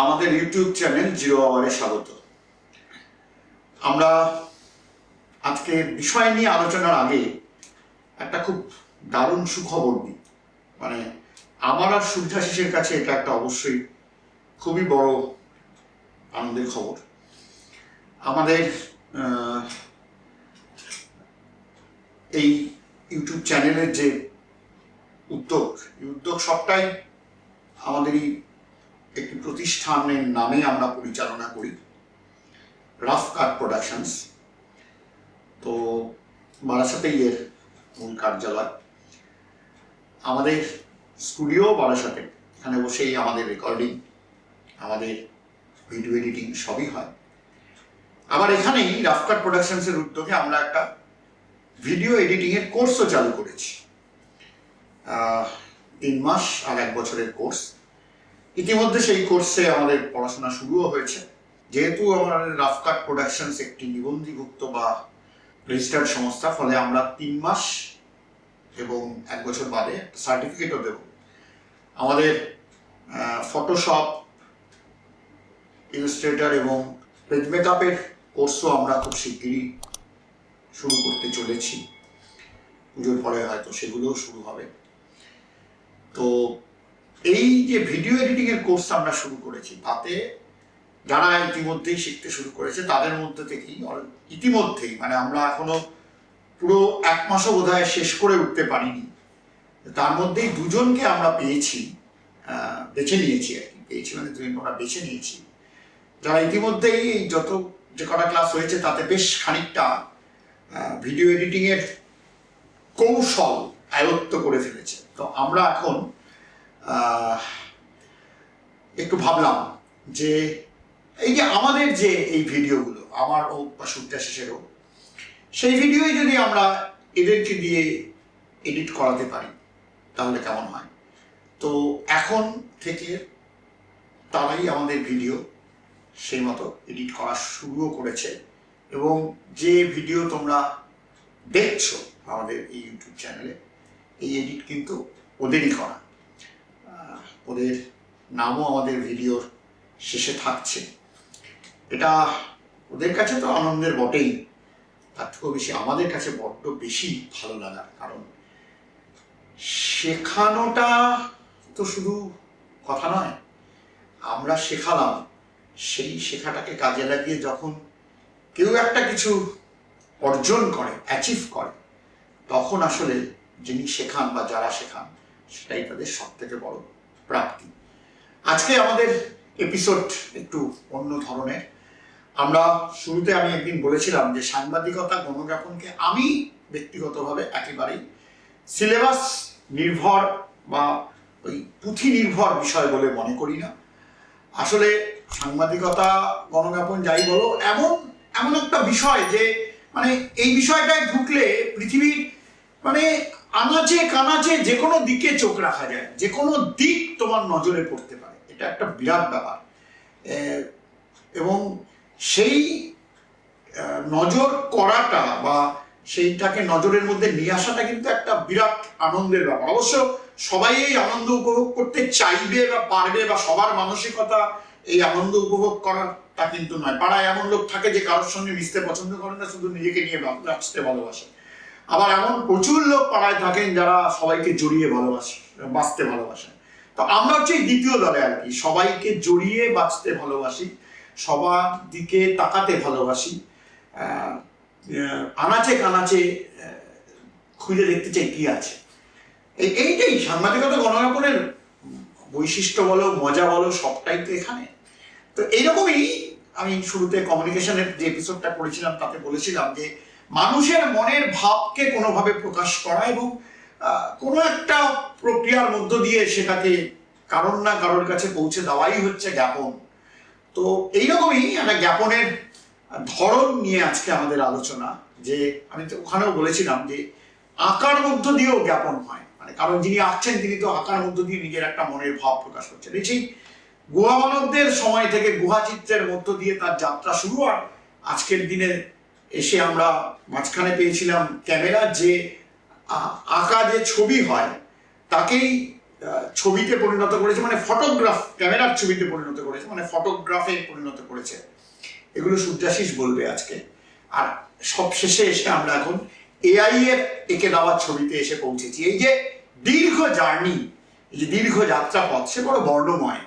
আমাদের YouTube channel zero আওয়ারে স্বাগত। আমরা আজকে বিষয় নিয়ে আলোচনার আগে একটা খুব দারুণ সুখবর দিই। মানে আমার আর শুদ্ধাশিসের কাছে এটা একটা অবশ্যই খুবই বড় আনন্দের খবর। আমাদের এই ইউটিউব চ্যানেলের যে উদ্যোগ, এই উদ্যোগ সবটাই আমাদেরই একটি প্রতিষ্ঠানের নামে আমরা পরিচালনা করি, রাফ কাট প্রোডাকশনস। তো বারাসাতেই এর মূল কার্যালয়। আমাদের স্টুডিও বারাসাতে, এখানে বসেই আমাদের রেকর্ডিং, আমাদের ভিডিও এডিটিং সবই হয়। আবার এখানেই রাফ কাট প্রোডাকশনসের উদ্যোগে আমরা একটা ভিডিও এডিটিংয়ের কোর্সও চালু করেছি। তিন মাস আর এক বছরের কোর্স। ইতিমধ্যে সেই কোর্সে আমাদের পড়াশোনা শুরুও হয়েছে। যেহেতু আমাদের রাফকাট প্রোডাকশনস একটি নিবন্ধীভুক্ত বা রেজিস্টার্ড সংস্থা, ফলে আমরা তিন মাস এবং এক বছর বাদে সার্টিফিকেটও দেব। আমাদের ফটোশপ ইলাস্ট্রেটর এবং পেজ মেকআপের কোর্সও আমরা খুব শিগগিরই শুরু করতে চলেছি। পুজোর পরে হয়তো সেগুলোও শুরু হবে। তো এই যে ভিডিও এডিটিং এর কোর্স আমরা শুরু করেছি, তাতে যারা ইতিমধ্যেই শিখতে শুরু করেছে, তাদের মধ্যে থেকেই ইতিমধ্যেই মানে আমরা এখনও পুরো এক মাসও বোধহয় শেষ করে উঠতে পারিনি। তার মধ্যেই দুজনকে আমরা পেয়েছি বেছে নিয়েছি আর কি। পেয়েছি মানে দুজন আমরা বেছে নিয়েছি। যারা ইতিমধ্যেই এই যত, যে কটা ক্লাস হয়েছে, তাতে বেশ খানিকটা ভিডিও এডিটিং এর কৌশল আয়ত্ত করে ফেলেছে। তো আমরা এখন একটু ভাবলাম যে এই যে আমাদের যে এই ভিডিওগুলো, আমার হোক বা হোক সেই ভিডিওই যদি আমরা এদেরকে দিয়ে এডিট করাতে পারি, তাহলে কেমন হয়? তো এখন থেকে তারাই আমাদের ভিডিও সেই মতো এডিট করা শুরুও করেছে এবং যে ভিডিও তোমরা দেখছ আমাদের এই ইউটিউব চ্যানেলে এই এডিট কিন্তু ওদেরই করা। ওদের নামও আমাদের ভিডিওর শেষে থাকছে। এটা ওদের কাছে তো আনন্দের বটেই। তার থেকেও বেশি আমাদের কাছে বড্ড বেশি ভালো লাগার কারণ শেখানোটা তো শুধু কথা নয়, আমরা শেখালাম। সেই শেখাটাকে কাজে লাগিয়ে যখন কেউ একটা কিছু অর্জন করে অ্যাচিভ করে, তখন আসলে যিনি শেখান বা যারা শেখান, সেটাই তাদের সব থেকে বড় প্রাপ্তি। আজকে আমাদের এপিসোড একটু অন্য ধরনের। আমরা শুরুতে আমি একদিন বলেছিলাম যে সাংবাদিকতা গণজ্ঞাপনকে আমি ব্যক্তিগতভাবে একেবারেই সিলেবাস নির্ভর বা ওই পুঁথি নির্ভর বিষয় বলে মনে করি না। আসলে সাংবাদিকতা গণজ্ঞাপন যাই বলো, এমন এমন একটা বিষয় যে মানে এই বিষয়টায় ঢুকলে পৃথিবীর মানে আনাচে কানাচে যে কোনো দিকে চোখ রাখা যায় যে কোনো দিক তোমার নজরে পড়তে পারে। এটা একটা বিরাট ব্যাপার। এবং সেই নজর করাটা বা সেইটাকে নজরের মধ্যে নিয়ে আসাটা কিন্তু একটা বিরাট আনন্দের ব্যাপার। অবশ্য সবাই এই আনন্দ উপভোগ করতে চাইবে বা পারবে বা সবার মানসিকতা এই আনন্দ উপভোগ করাটা কিন্তু নয়। পাড়ায় এমন লোক থাকে যে কারোর সঙ্গে মিশতে পছন্দ করে না, শুধু নিজেকে নিয়ে বাঁচতে ভালোবাসে। আবার এমন প্রচুর লোক পাড়ায় থাকেন যারা সবাইকে জড়িয়ে ভালোবাসে, বাঁচতে ভালোবাসেন। তো আমরা হচ্ছে দ্বিতীয় দলে আর কি, সবাইকে জড়িয়ে বাঁচতে ভালোবাসি, সবার দিকে তাকাতে ভালোবাসি আনাচে কানাচে খুঁজে দেখতে চাই কি আছে। এই, এইটাই সাংবাদিকতা গণজ্ঞাপনের বৈশিষ্ট্য বলো, মজা বলো, সবটাই তো এখানে। তো এইরকমই আমি শুরুতে কমিউনিকেশনের যে এপিসোডটা করেছিলাম, তাতে বলেছিলাম যে মানুষের মনের ভাবকে কোনোভাবে প্রকাশ করা এবং কোনো একটা প্রক্রিয়ার মধ্য দিয়ে সেটাকে কারোর না কারোর কাছে পৌঁছে দেওয়াই হচ্ছে জ্ঞাপন। তো এইরকমই একটা জ্ঞাপনের ধরন নিয়ে আজকে আমাদের আলোচনা, যে আমি তো ওখানেও বলেছিলাম যে আঁকার মধ্য দিয়েও জ্ঞাপন হয়। মানে কারণ যিনি আঁকছেন তিনি তো আঁকার মধ্য দিয়ে নিজের একটা মনের ভাব প্রকাশ করছেন। এই সেই গুহা মানবদের সময় থেকে গুহা চিত্রের মধ্য দিয়ে তার যাত্রা শুরু আর আজকের দিনে এসে আমরা মাঝখানে পেয়েছিলাম ক্যামেরার যে আঁকা যে ছবি হয়, তাকেই ছবিতে পরিণত করেছে মানে ফটোগ্রাফ, ক্যামেরার ছবিতে পরিণত করেছে মানে ফটোগ্রাফে পরিণত করেছে। এগুলো সূর্যাশিস বলবে আজকে। আর সবশেষে এসে আমরা এখন এআই এর একে দেওয়ার ছবিতে এসে পৌঁছেছি। এই যে দীর্ঘ জার্নি যে দীর্ঘ যাত্রাপথ, সে বড় বর্ণময়।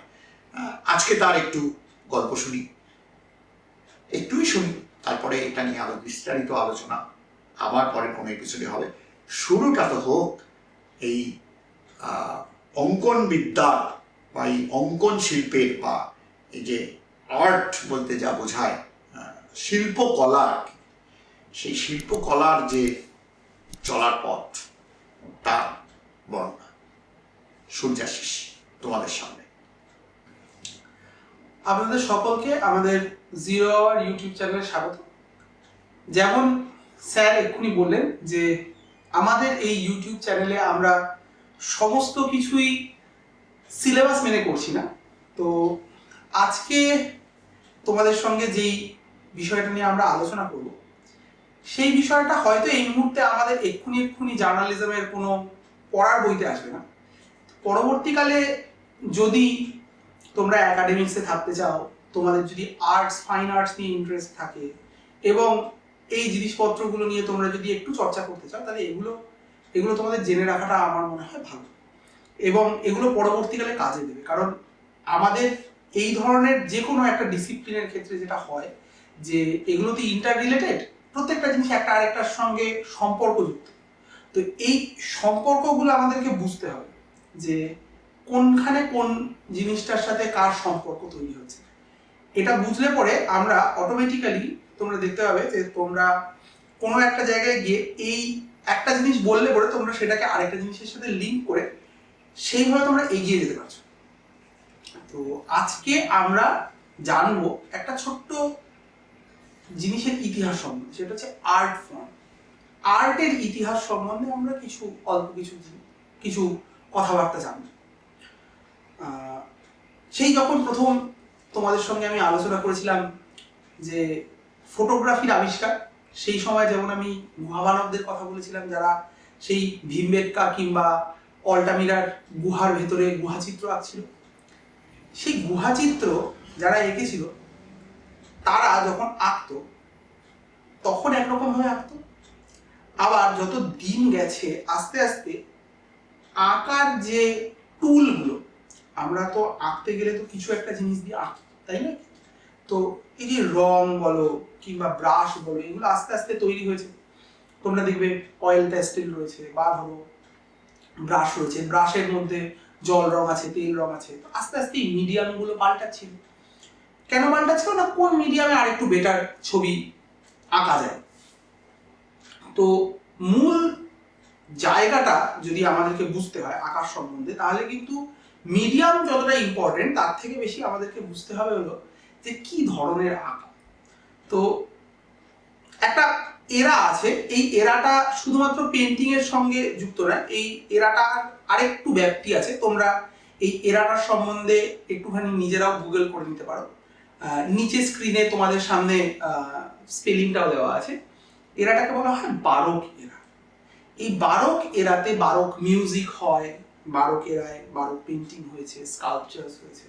আজকে তার একটু গল্প শুনি। একটুই শুনি। তারপরে এটা নিয়ে আরও বিস্তারিত আলোচনা আবার পরের কোনো এপিসোডে হবে। শুরুটা তো হোক এই অঙ্কন বিদ্যার বা এই অঙ্কন শিল্পের বা এই যে আর্ট বলতে যা বোঝায় আহ, শিল্পকলা আর কি। সেই শিল্পকলার যে চলার পথ তার বর্ণনা। সূর্যাশিস তোমাদের সামনে। আপনাদের সকলকে আমাদের জিরো আওয়ার ইউটিউব চ্যানেলে স্বাগত। যেমন স্যার এক্ষুনি বললেন যে আমাদের এই ইউটিউব চ্যানেলে আমরা সমস্ত কিছুই সিলেবাস মেনে করছি না। তো আজকে তোমাদের সঙ্গে যেই বিষয়টা নিয়ে আমরা আলোচনা করব, সেই বিষয়টা হয়তো এই মুহূর্তে আমাদের এক্ষুনি এক্ষুনি জার্নালিজমের কোনো পড়ার বইতে আসবে না। পরবর্তীকালে যদি তোমরা একাডেমিক্সে থাকতে চাও, তোমাদের যদি আর্টস ফাইন আর্টস নিয়ে ইন্টারেস্ট থাকে, এবং এই জিনিসপত্রগুলো নিয়ে তোমরা যদি একটু চর্চা করতে চাও, তাহলে এগুলো এগুলো তোমাদের জেনে রাখাটা আমার মনে হয় ভালো। এবং এগুলো পরবর্তীকালে কাজে দেবে। কারণ আমাদের এই ধরনের যে কোনো একটা ডিসিপ্লিনের ক্ষেত্রে যেটা হয়, যে এগুলোতে ইন্টার রিলেটেড প্রত্যেকটা জিনিস একটা আরেকটার সঙ্গে সম্পর্কযুক্ত। তো এই সম্পর্কগুলো আমাদেরকে বুঝতে হবে, যে কোনখানে কোন জিনিসটার সাথে কার সম্পর্ক তৈরি হচ্ছে। এটা বুঝলে পরে আমরা অটোমেটিক্যালি তোমরা দেখতে পাবে যে তোমরা কোনো একটা জায়গায় গিয়ে এই একটা জিনিস বললে পরে তোমরা সেটাকে আরেকটা জিনিসের সাথে লিঙ্ক করে সেইভাবে তোমরা এগিয়ে যেতে পারছ। তো আজকে আমরা জানব একটা ছোট্ট জিনিসের ইতিহাস সম্বন্ধে, সেটা হচ্ছে আর্ট ফর্ম আর্টের ইতিহাস সম্বন্ধে আমরা কিছু, অল্প কিছু কিছু কথাবার্তা জানব। সেই যখন প্রথম তোমাদের সঙ্গে আমি আলোচনা করেছিলাম যে ফটোগ্রাফির আবিষ্কার, সেই সময় যেমন আমি গুহাবানবদের কথা বলেছিলাম, যারা সেই ভীমবেটকা কিংবা অল্টামিরার গুহার ভেতরে গুহাচিত্র আঁকছিল। সেই গুহাচিত্র যারা এঁকেছিল, তারা যখন আঁকত, তখন একরকম ভাবে আঁকতো। আবার যত দিন গেছে, আস্তে আস্তে আঁকার যে টুলগুলো আমরা তো আঁকতে গেলে তো কিছু একটা জিনিস দিয়ে আঁকি তাই না? তো এই যে রং বলো কিংবা ব্রাশ বলো, এগুলো আস্তে আস্তে তৈরি হয়েছে। তোমরা দেখবে অয়েল প্যাস্টেল রয়েছে বা ধরো ব্রাশ রয়েছে। ব্রাশের মধ্যে জল রং আছে, তেল রং আছে। তো আস্তে আস্তে এই মিডিয়ামগুলো পাল্টাচ্ছিল কেন পাল্টাচ্ছিল না, কোন মিডিয়ামে আরেকটু বেটার ছবি আঁকা যায়? তো মূল জায়গাটা যদি আমাদেরকে বুঝতে হয়, আঁকার সম্বন্ধে, তাহলে কিন্তু মিডিয়াম যতটা ইম্পর্টেন্ট তার থেকে বেশি আমাদেরকে বুঝতে হবে হলো যে কি ধরনের আঁকা। তো একটা এরা আছে, এই এরাটা শুধুমাত্র পেন্টিং এর সঙ্গে যুক্ত না, এই এরাটা আরেকটু ব্যাপ্তি আছে, তোমরা এই এরাটার সম্বন্ধে একটুখানি নিজেরাও গুগল করে নিতে পারো। নিচে স্ক্রিনে তোমাদের সামনে স্পেলিংটাও দেওয়া আছে। এরাটাকে বলা হয় বারক এরা। এই বারক এরাতে বারক মিউজিক হয় বারক এরায় বারক পেন্টিং হয়েছে স্কাল্পচার্স হয়েছে।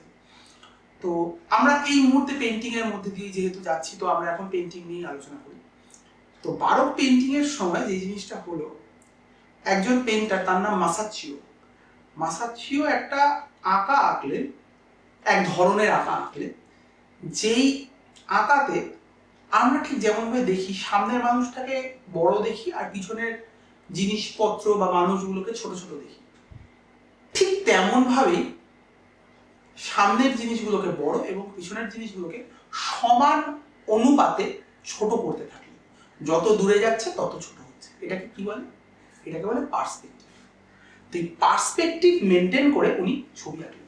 তো আমরা এই মুহূর্তে পেন্টিং এর মধ্যে দিয়ে যেহেতু যাচ্ছি, তো আমরা এখন পেন্টিং নিয়ে আলোচনা করি। তো বারক পেন্টিং এর সময় যে জিনিসটা হলো, একজন পেন্টার তার নাম মাসাচিও মাসাচিও একটা আঁকা আঁকলেন এক ধরনের আঁকা আঁকলেন যেই আঁকাতে আমরা ঠিক যেমনভাবে দেখি, সামনের মানুষটাকে বড় দেখি আর পিছনের জিনিসপত্র বা মানুষগুলোকে ছোট ছোট দেখি। ঠিক তেমন ভাবেই সামনের জিনিসগুলোকে বড় এবং পিছনের জিনিসগুলোকে সমান অনুপাতে ছোট করতে থাকি। যত দূরে যাচ্ছে, তত ছোট হচ্ছে। এটাকে কি বলে? এটাকে বলে পার্সপেক্টিভ তো পার্সপেক্টিভ মেনটেন করে উনি ছবি আঁকলেন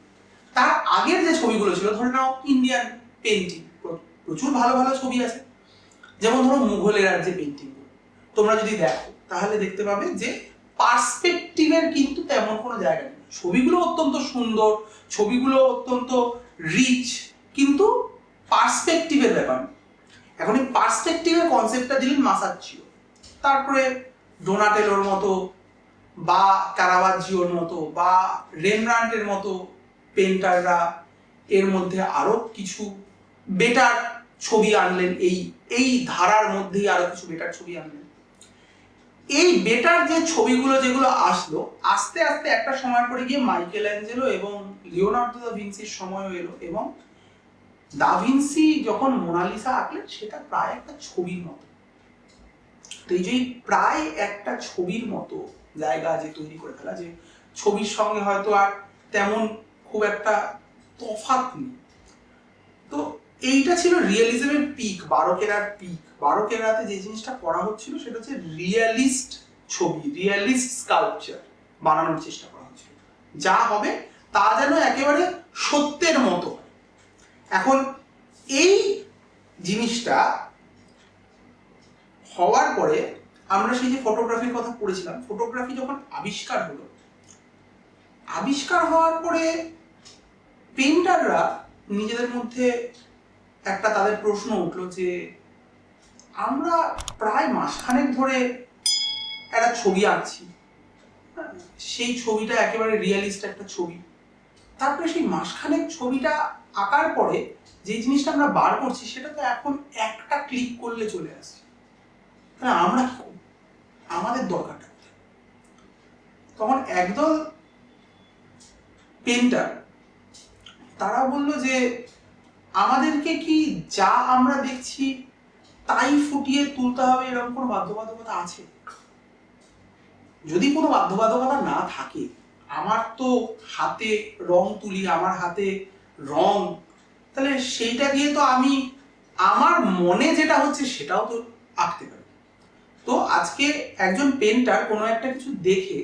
তার আগের যে ছবিগুলো ছিল, ধরে নাও ইন্ডিয়ান পেন্টিং প্রচুর ভালো ভালো ছবি আছে। যেমন ধরো মুঘলের আর যে পেন্টিংগুলো তোমরা যদি দেখো, তাহলে দেখতে পাবে যে পার্সপেক্টিভের কিন্তু তেমন কোনো জায়গা নেই। ছবিগুলো অত্যন্ত সুন্দর, ছবিগুলো অত্যন্ত রিচ কিন্তু পার্সপেক্টিভের ব্যাপার। এখন এই পার্সপেক্টিভের কনসেপ্টটা দিলেন মাসাচ্ছিও তারপরে ডোনাটেলোর মতো বা কারাবাজিওর মতো বা রেমব্রান্টের মতো পেন্টাররা এর মধ্যে আরও কিছু বেটার ছবি আনলেন। এই এই ধারার মধ্যেই আরও কিছু বেটার ছবি আনলেন। এই বেটার যে ছবিগুলো যেগুলো আসলো, আস্তে আস্তে একটা সময় পরে গিয়ে মাইকেল অ্যাঞ্জেলো এবং লিওনার্দো দা ভিনসির সময়ও এলো এবং দা ভিনসি যখন মোনালিসা আঁকলেন, সেটা প্রায় একটা ছবির মতো। তো এই যে প্রায় একটা ছবির মতো জায়গা যে তৈরি করে ফেলা, যে ছবির সঙ্গে হয়তো আর তেমন খুব একটা তফাত নেই। তো এইটা ছিল রিয়েলিজমের পিক বারোকেরার পিক বারোকেরাতে যে জিনিসটা করা হচ্ছিল, সেটা হচ্ছে রিয়েলিস্ট ছবি রিয়েলিস্ট স্কাল্পচার বানানোর চেষ্টা করা হচ্ছিল। যা হবে তা যেন একেবারে সত্যের মতো। এখন এই জিনিসটা হওয়ার পরে আমরা সেই যে ফটোগ্রাফির কথা পড়েছিলাম ফটোগ্রাফি যখন আবিষ্কার হলো, আবিষ্কার হওয়ার পরে পেন্টাররা নিজেদের মধ্যে একটা তাদের প্রশ্ন উঠল যে, আমরা প্রায় মাসখানেক ধরে একটা ছবি আঁকছি। সেই ছবিটা একেবারে রিয়ালিস্ট একটা ছবি। তারপরে সেই মাসখানেক ছবিটা আঁকার পরে যে জিনিসটা আমরা বার করছি, সেটা তো এখন একটা ক্লিক করলে চলে আসছে তাহলে আমরা কি আমাদের দরকারটা তখন একদল পেন্টার তারা বলল যে আমাদেরকে কি যা আমরা দেখছি তাই ফুটিয়ে তুলতে হবে এরকম কোনো বাধ্যবাধকতা আছে? যদি কোনো বাধ্যবাধকতা না থাকে, আমার তো হাতে রং তুলি, আমার হাতে রং, তাহলে সেইটা দিয়ে তো আমি আমার মনে যেটা হচ্ছে সেটাও তো আঁকতে পারি। তো আজকে একজন পেন্টার কোনো একটা কিছু দেখে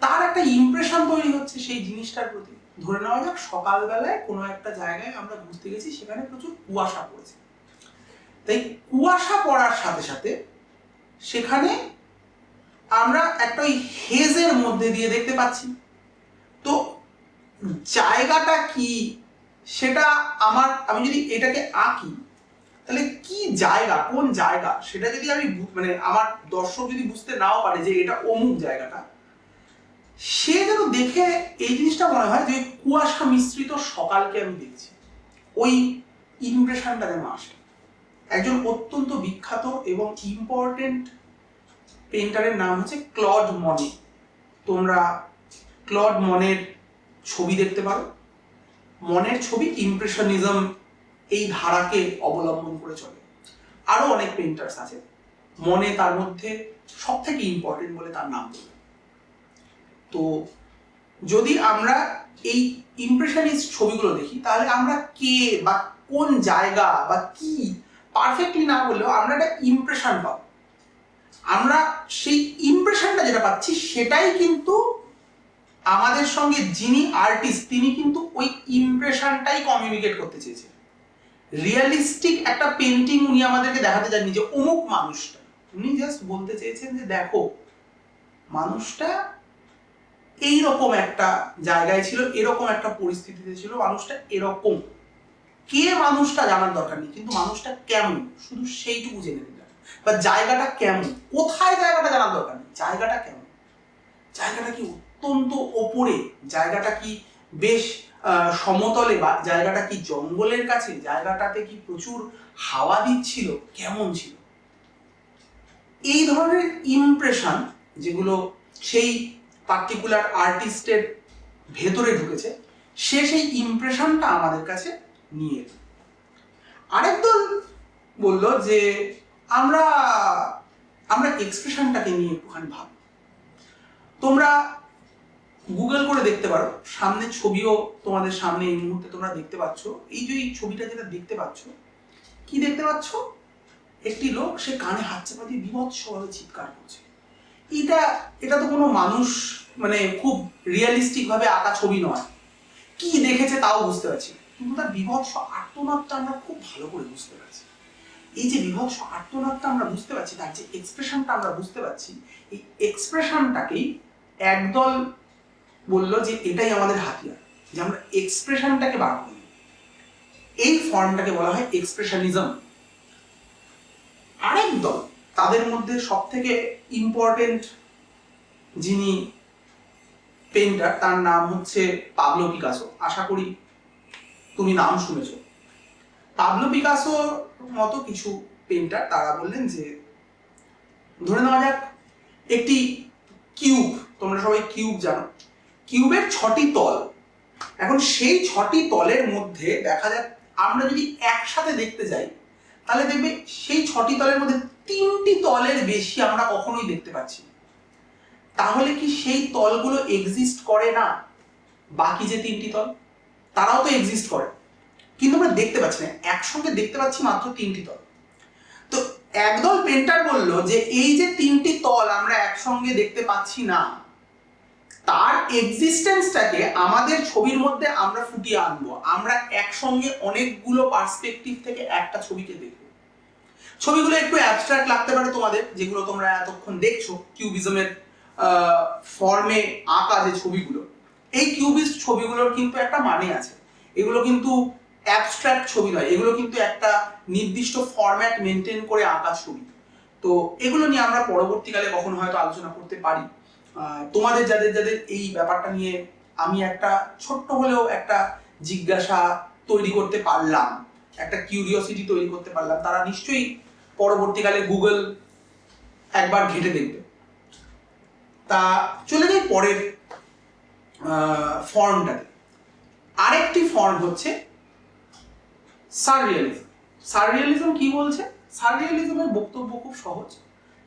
তার একটা ইমপ্রেশন তৈরি হচ্ছে সেই জিনিসটার প্রতি। ধরে নেওয়া যাক, সকালবেলায় কোনো একটা জায়গায় আমরা ঘুরতে গেছি, সেখানে প্রচুর কুয়াশা পড়েছে। তাই কুয়াশা পড়ার সাথে সাথে সেখানে আমরা একটা ওই হেজের মধ্যে দিয়ে দেখতে পাচ্ছি। তো জায়গাটা কি? সেটা আমার, আমি যদি এটাকে আঁকি, তাহলে কি জায়গা, কোন জায়গা? সেটা যদি আমি মানে আমার দর্শক যদি বুঝতে নাও পারে যে এটা অমুক জায়গাটা সে যেন দেখে এই জিনিসটা মনে হয় যে কুয়াশা মিশ্রিত সকালকে আমি দেখছি। ওই ইমপ্রেশনটা যেন আসে। একজন অত্যন্ত বিখ্যাত এবং ইম্পর্টেন্ট পেন্টারের নাম হচ্ছে ক্লড মনে। তোমরা ক্লড মনের ছবি দেখতে পারো। মনের ছবি ইমপ্রেশনিজম এই ধারাকে অবলম্বন করে চলে। আরও অনেক পেন্টার্স আছে। মনে তার মধ্যে সব থেকে ইম্পর্টেন্ট বলে তার নাম বলবে তো যদি আমরা এই ইমপ্রেশনিস্ট ছবিগুলো দেখি, তাহলে আমরা কে বা কোন জায়গা বা কি পারফেক্টলি না বললেও আমরা একটা ইমপ্রেশন পাবো। আমরা সেই ইমপ্রেশনটা যেটা পাচ্ছি, সেটাই কিন্তু আমাদের সঙ্গে যিনি আর্টিস্ট তিনি কিন্তু ওই ইমপ্রেশনটাই কমিউনিকেট করতে চেয়েছেন। রিয়েলিস্টিক একটা পেন্টিং উনি আমাদেরকে দেখাতে চাননি যে অমুক মানুষটা। উনি জাস্ট বলতে চেয়েছেন যে, দেখো, মানুষটা এইরকম একটা জায়গায় ছিল, এরকম একটা পরিস্থিতিতে ছিল মানুষটা, এরকম। কে মানুষটা জানার দরকার নেই, কিন্তু মানুষটা কেমন? শুধু সেইটুকু জেনে নিলাম বা জায়গাটা কেমন? কোথায় জায়গাটা জানার দরকার নেই? জায়গাটা কেমন? জায়গাটা কি অত্যন্ত ওপরে? জায়গাটা কি বেশ সমতলে বা জায়গাটা কি জঙ্গলের কাছে? জায়গাটাতে কি প্রচুর হাওয়া দিচ্ছিল? কেমন ছিল? এই ধরনের ইমপ্রেশন যেগুলো সেই পার্টিকুলার আর্টিস্টের ভেতরে ঢুকেছে, সে সেই ইমপ্রেশনটা আমাদের কাছে নিয়ে এলো। আরেক দল বলল যে, আমরা আমরা এক্সপ্রেশনটাকে নিয়ে একটুখানি ভাব। তোমরা গুগল করে দেখতে পারো সামনে ছবিও তোমাদের সামনে এই মুহূর্তে তোমরা দেখতে পাচ্ছ। এই যে এই ছবিটা যেটা দেখতে পাচ্ছ, কি দেখতে পাচ্ছ? একটি লোক, সে কানে হাত চাপা দিয়ে বিভৎসভাবে চিৎকার করছে। এটা এটা তো কোনো মানুষ মানে খুব রিয়েলিস্টিক ভাবে আঁকা ছবি নয়। কি দেখেছে তাও বুঝতে পারছি কিন্তু তার বিভৎস আর্তনাদটা আমরা খুব ভালো করে বুঝতে পারছি। এই যে বিভৎস আর্তনাদটা আমরা বুঝতে পারছি, তার যে এক্সপ্রেশনটা আমরা বুঝতে পারছি, এই এক্সপ্রেশনটাকেই একদল বলল যে এটাই আমাদের হাতিয়ার, যে আমরা এক্সপ্রেশনটাকে বার করি। এই ফর্মটাকে বলা হয় এক্সপ্রেশনিজম আরেক দল তাদের মধ্যে সব থেকে ইম্পর্টেন্ট যিনি পেন্টার তার নাম হচ্ছে পাবলো পিকাসো আশা করি তুমি নাম শুনেছো। পাবলো পিকাসোর মতো কিছু পেন্টার তারা বললেন যে, ধরে নেওয়া যাক, একটি কিউব তোমরা সবাই কিউব জানো। কিউবের ছটি তল। এখন সেই ছটি তলের মধ্যে দেখা যাক, আমরা যদি একসাথে দেখতে যাই, তাহলে দেখবে সেই ছটি তলের মধ্যে তিনটি তলের বেশি আমরা কখনোই দেখতে পাচ্ছি তাহলে কি সেই তলগুলো এক্সিস্ট করে না? বাকি যে তিনটি তল, তারাও তো এক্সিস্ট করে। কিন্তু আমরা দেখতে পাচ্ছি না, একসঙ্গে দেখতে পাচ্ছি মাত্র তিনটি তল। তো একদল পেন্টার বলল যে এই যে তিনটি তল আমরা একসঙ্গে দেখতে পাচ্ছি না, তার এক্সিস্টেন্সটাকে আমাদের ছবির মধ্যে আমরা ফুটিয়ে আনব। আমরা একসঙ্গে অনেকগুলো পার্সপেক্টিভ থেকে একটা ছবিকে দেখব। ছবিগুলো একটু অ্যাবস্ট্রাক্ট লাগতে পারে তোমাদের, যেগুলো তোমরা এতক্ষণ দেখছ কিউবিজমের ফর্মে আঁকা যে ছবিগুলো। এই কিউবিস্ট ছবিগুলোর কিন্তু একটা মানে আছে। এগুলো কিন্তু অ্যাবস্ট্রাক্ট ছবি নয়, এগুলো কিন্তু একটা নির্দিষ্ট ফরম্যাট মেনটেন করে আঁকা ছবি। তো এগুলো নিয়ে আমরা পরবর্তীকালে কখনো হয়তো আলোচনা করতে পারি। তোমাদের, যাদের যাদের এই ব্যাপারটা নিয়ে আমি একটা ছোট্ট হলেও একটা জিজ্ঞাসা তৈরি করতে পারলাম, একটা কিউরিওসিটি তৈরি করতে পারলাম, তারা নিশ্চয়ই পরবর্তীকালে গুগল একবার ঘেটে দেখবে। তা চলে যাই পরের ফর্মটাতে। আরেকটি ফর্ম হচ্ছে সাররিয়ালিজম সাররিয়ালিজম কি বলছে? সাররিয়ালিজমের বক্তব্য খুব সহজ।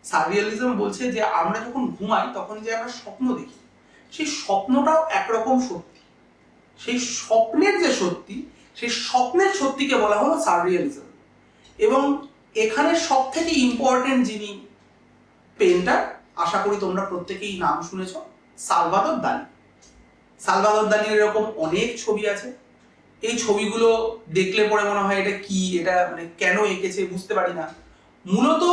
সাররিয়ালিজম বলছে যে, আমরা যখন ঘুমাই তখন যে আমরা স্বপ্ন দেখি, সেই স্বপ্নটাও একরকম সত্যি। সেই স্বপ্নের যে সত্যি, সেই স্বপ্নের সত্যিকে বলা হলো সাররিয়ালিজম এবং এখানে সব থেকে ইম্পর্টেন্ট যিনি পেন্টার আশা করি তোমরা প্রত্যেকেই নাম শুনেছ, সালভাদর দালি সালভাদর দালির এরকম অনেক ছবি আছে। এই ছবিগুলো দেখলে পরে মনে হয় এটা কি, এটা মানে কেন এঁকেছে বুঝতে পারি না। মূলত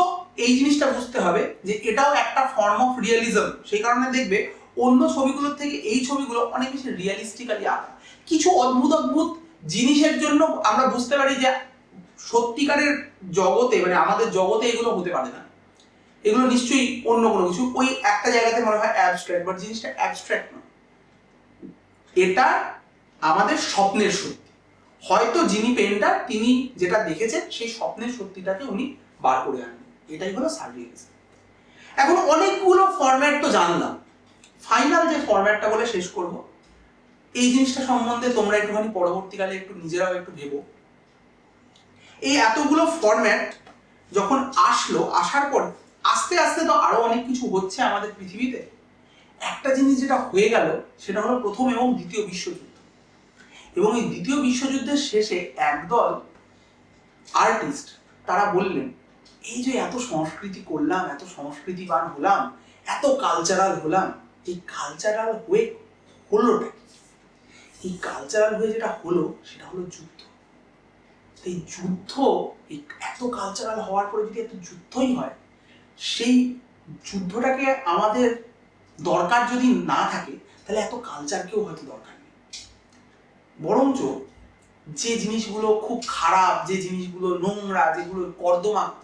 এই জিনিসটা বুঝতে হবে যে এটাও একটা ফর্ম অফ রিয়ালিজম সেই কারণে দেখবে অন্য ছবিগুলোর থেকে এই ছবিগুলো অনেক বেশি রিয়েলিস্টিক্যালি আঁকা। কিছু অদ্ভুত অদ্ভুত জিনিসের জন্য আমরা বুঝতে পারি যে সত্যিকারের জগতে মানে আমাদের জগতে এগুলো হতে পারে না। এগুলো নিশ্চয়ই অন্য কোনো কিছু। ওই একটা জায়গাতে মনে হয় অ্যাবস্ট্রাক্ট বাট জিনিসটা অ্যাবস্ট্রাক্ট নয়। এটা আমাদের স্বপ্নের সত্যি। হয়তো যিনি পেন্টার তিনি যেটা দেখেছেন, সেই স্বপ্নের সত্যিটাকে উনি বার করে আনবেন এটাই হলো সার্ভিয়ালিজম এখন অনেকগুলো ফরম্যাট তো জানলাম। ফাইনাল যে ফরম্যাটটা বলে শেষ করব, এই জিনিসটা সম্বন্ধে তোমরা একটুখানি পরবর্তীকালে একটু নিজেরাও একটু ভেবো। এই এতগুলো ফরম্যাট যখন আসলো, আসার পর আস্তে আস্তে তো আরও অনেক কিছু হচ্ছে আমাদের পৃথিবীতে। একটা জিনিস যেটা হয়ে গেল, সেটা হলো প্রথম এবং দ্বিতীয় বিশ্বযুদ্ধ। এবং এই দ্বিতীয় বিশ্বযুদ্ধের শেষে একদল আর্টিস্ট তারা বললেন, এই যে এত সংস্কৃতি করলাম, এত সংস্কৃতিবান হলাম, এত কালচারাল হলাম, এই কালচারাল হয়ে হলোটা এই কালচারাল হয়ে যেটা হলো, সেটা হলো যুদ্ধ এই যুদ্ধ, এই এত কালচারাল হওয়ার পরে যদি এত যুদ্ধই হয়, সেই যুদ্ধটাকে আমাদের দরকার যদি না থাকে, তাহলে এত কালচারকেও হয়তো দরকার নেই। বরঞ্চ যে জিনিসগুলো খুব খারাপ, যে জিনিসগুলো নোংরা, যেগুলো কর্দমাক্ত,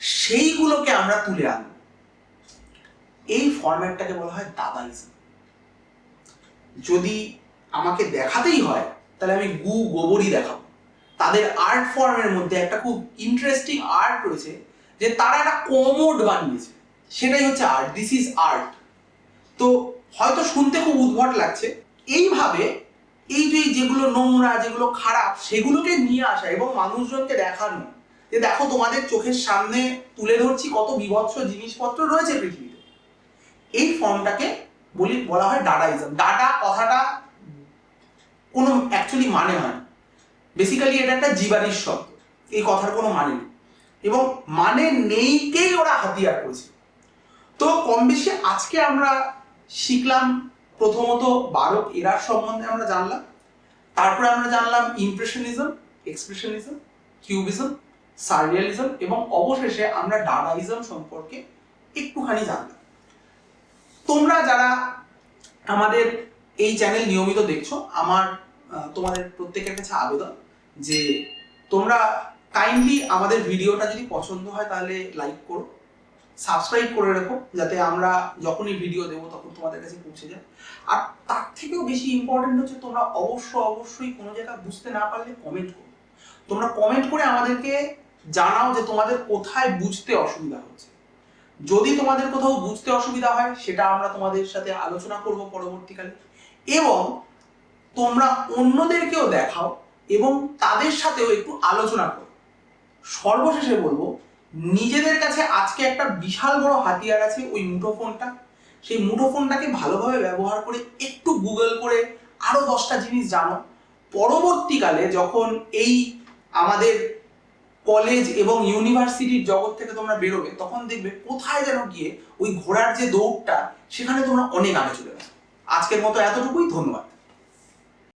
সেইগুলোকে আমরা তুলে আনব। এই ফরম্যাটটাকে বলা হয় দাদাইজম। যদি আমাকে দেখাতেই হয়, তাহলে আমি গু গোবরই দেখাবো। তাদের আর্ট ফর্মের মধ্যে একটা খুব ইন্টারেস্টিং আর্ট রয়েছে যে তারা একটা কমোড বানিয়েছে। সেটাই হচ্ছে আর্ট দিস ইজ আর্ট তো হয়তো শুনতে খুব উদ্ভট লাগছে। এইভাবে এই যে, যেগুলো নোংরা, যেগুলো খারাপ, সেগুলোকে নিয়ে আসা এবং মানুষজনকে দেখানো যে দেখো তোমাদের চোখের সামনে তুলে ধরছি কত বিভৎস জিনিসপত্র রয়েছে পৃথিবীতে। এই ফর্মটাকে বলি, বলা হয় ডাডাইজম ডাটা কথাটা কোনো অ্যাকচুয়ালি মানে হয় না। বেসিক্যালি এটা একটা জীবাণীর শব্দ। এই কথার কোনো মানে নেই। এবং মানে নেইকেই ওরা হাতিয়ার করেছে। তো কম বেশি আজকে আমরা শিখলাম প্রথমত বারো এরার সম্বন্ধে আমরা জানলাম। তারপরে আমরা জানলাম ইমপ্রেশনিজম এক্সপ্রেশনিজম কিউবিজম সার্রিয়ালিজম এবং অবশেষে আমরা ডাডাইজম সম্পর্কে একটুখানি জানলাম। তোমরা যারা আমাদের এই চ্যানেল নিয়মিত দেখছ, আমার তোমাদের প্রত্যেকের কাছে আবেদন যে তোমরা কাইন্ডলি আমাদের ভিডিওটা যদি পছন্দ হয় তাহলে লাইক করো সাবস্ক্রাইব করে রেখো, যাতে আমরা যখনই ভিডিও দেবো তখন তোমাদের কাছে পৌঁছে যায়। আর তার থেকেও বেশি ইম্পর্টেন্ট হচ্ছে তোমরা অবশ্য অবশ্যই কোনো জায়গা বুঝতে না পারলে কমেন্ট করো। তোমরা কমেন্ট করে আমাদেরকে জানাও যে তোমাদের কোথায় বুঝতে অসুবিধা হচ্ছে। যদি তোমাদের কোথাও বুঝতে অসুবিধা হয়, সেটা আমরা তোমাদের সাথে আলোচনা করব পরবর্তীকালে। এবং তোমরা অন্যদেরকেও দেখাও এবং তাদের সাথেও একটু আলোচনা করো। সর্বশেষে বলব, নিজেদের কাছে আজকে একটা বিশাল বড় হাতিয়ার আছে ওই মুঠোফোনটা। সেই মুঠোফোনটাকে ভালোভাবে ব্যবহার করে একটু গুগল করে আরও দশটা জিনিস জানো। পরবর্তীকালে যখন এই আমাদের কলেজ এবং ইউনিভার্সিটির জগৎ থেকে তোমরা বেরোবে, তখন দেখবে কোথায় যেন গিয়ে ওই ঘোড়ার যে দৌড়টা, সেখানে তোমরা অনেক আগে চলে গেছো আজকের মতো এতটুকুই, ধন্যবাদ।